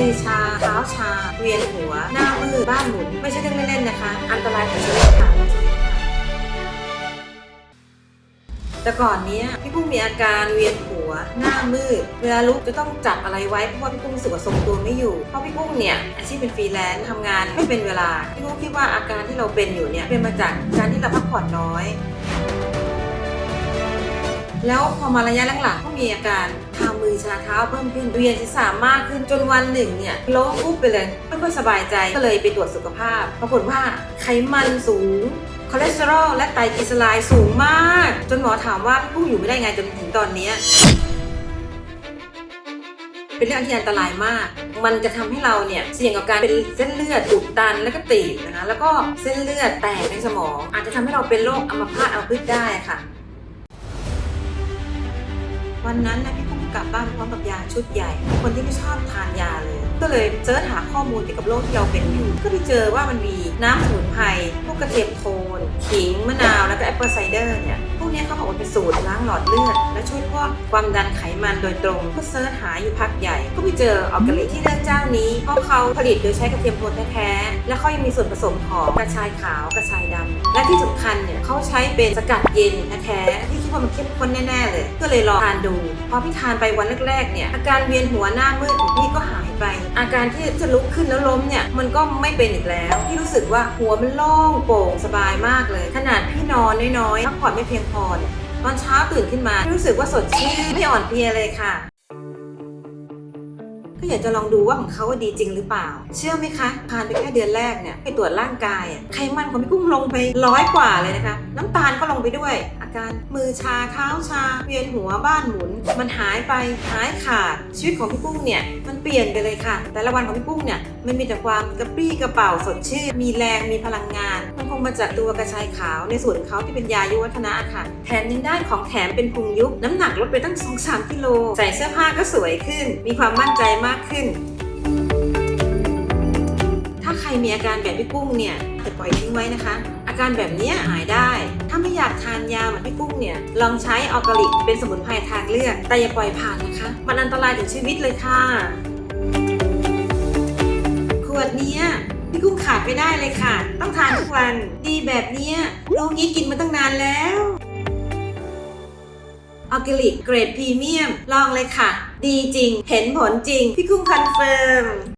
มือชาเท้าชา เวียนหัว หน้ามืดบ้านหมุน ไม่ใช่เรื่องเล่นๆนะคะ อันตรายถึงชีวิตค่ะ แต่ก่อนเนี้ยพี่กุ้งมีอาการเวียนหัว หน้ามืด เวลาลุกจะต้องจับอะไรไว้เพราะว่าพี่กุ้งรู้สึกว่าทรงตัวไม่อยู่ เพราะพี่กุ้งเนี่ยอาชีพเป็นฟรีแลนซ์ทำงานไม่เป็นเวลา พี่กุ้งคิดว่าอาการที่เราเป็นอยู่เนี่ยเป็นมาจากการที่เราพักผ่อนน้อย แล้วพอมาระยะหลังๆก็มีอาการชามือชาเท้าเพิ่มขึ้นเวียนศีรษะมากขึ้นจนวันหนึ่งเนี่ยล้มปุ๊บไปเลยไม่ค่อยสบายใจก็เลยไปตรวจสุขภาพ ปรากฏว่าไขมันสูงคอเลสเตอรอลและไตรกลีเซอไรด์สูงมาก จนหมอถามว่าพี่กุ้งอยู่ไม่ได้ไงจนถึงตอนนี้เป็นเรื่องที่อันตรายมาก มันจะทำให้เราเนี่ยเสี่ยงกับการเป็นเส้นเลือดอุดตันและก็ตีบนะคะ แล้วก็เส้นเลือดแตกในสมอง อาจจะทำให้เราเป็นโรคอัมพาตอัมพฤกษ์ได้ค่ะ วันนั้นนะพี่กุ้งกลับบ้านพร้อมกับยาชุดใหญ่ คนที่ไม่ชอบทานยาเลย ก็เลยเสิร์ชหาข้อมูลเกี่ยวกับโรคที่เราเป็นอยู่ ก็ไปเจอว่ามันมีน้ำสมุนไพรพวกกระเทียมโทนขิงมะนาวแล้วก็แอปเปิลไซ กเขาบอกว่าเป็นสูตรล้างหลอดเลือด และช่วยพวกความดันไขมันโดยตรง ก็เสิร์ชหาอยู่พักใหญ่ ก็ไปเจอออร์แกนิกที่เลือกเจ้านี้เพราะเขาผลิตโดยใช้กระเทียมโทนแท้ๆและเขายังมีส่วนผสมของกระชายขาวกระชายดำและที่สำคัญเนี่ยเขาใช้เป็นสกัดเย็นแท้ๆที่คิดว่ามันเข้มข้นแน่ๆเลย ก็เลยลองทานดูพอพี่ทานไปวันแรกๆเนี่ยอาการเวียนหัวหน้ามืดของพี่ก็หายไป อาการที่จะลุกขึ้นแล้วล้มเนี่ยมันก็ไม่เป็นอีกแล้วพี่รู้สึกว่าหัวมันโล่งโปร่งสบายมากเลย ขนาดพี่นอนน้อยๆพักผ่อนไม่เพียงพอเนี่ยตอนเช้าตื่นขึ้นมารู้สึกว่าสดชื่นไม่อ่อนเพลียเลยค่ะ ก็อยากจะลองดูว่าของเขาดีจริงหรือเปล่า เชื่อไหมคะทานไปแค่เดือนแรกเนี่ยไปตรวจร่างกายไขมันของพี่กุ้งลงไปร้อยกว่าเลยนะคะ น้ำตาลก็ลงไปด้วย อาการมือชาเท้าชา เวียนหัวบ้านหมุน มันหายไปหายขาดชีวิตของพี่กุ้งเนี่ยมันเปลี่ยนไปเลยค่ะ แต่ละวันของพี่กุ้งเนี่ยมันมีแต่ความกระปรี้กระเป๋าสดชื่นมีแรงมีพลังงานมัน งมาจากตัวกระชายขาวในส่วนของเขาที่เป็นยายุวัฒนะค่ะ แถมยังได้ของแถมเป็นพุงยุบน้ำหนักลดไปตั้ง 2-3 กิโล ใส่เสื้อผ้าก็สวยขึ้น มีความมั่นใจมากขึ้น ถ้าใครมีอาการแบบพี่กุ้งเนี่ยจะปล่อยทิ้งไว้นะคะ อาการแบบนี้หายได้ ถ้าไม่อยากทานยาเหมือนพี่กุ้งเนี่ยลองใช้ออร์แกนิกเป็นสมุนไพรทางเลือก แต่อย่าปล่อยผ่านนะคะ มันอันตรายถึงชีวิตเลยค่ะ ไม่ได้เลยค่ะ ต้องทานทุกวัน ดีแบบเนี้ยลูกนี้กินมาตั้งนานแล้วออร์แกนิกเกรดพรีเมียม ลองเลยค่ะ ดีจริง เห็นผลจริง พี่กุ้งคอนเฟิร์ม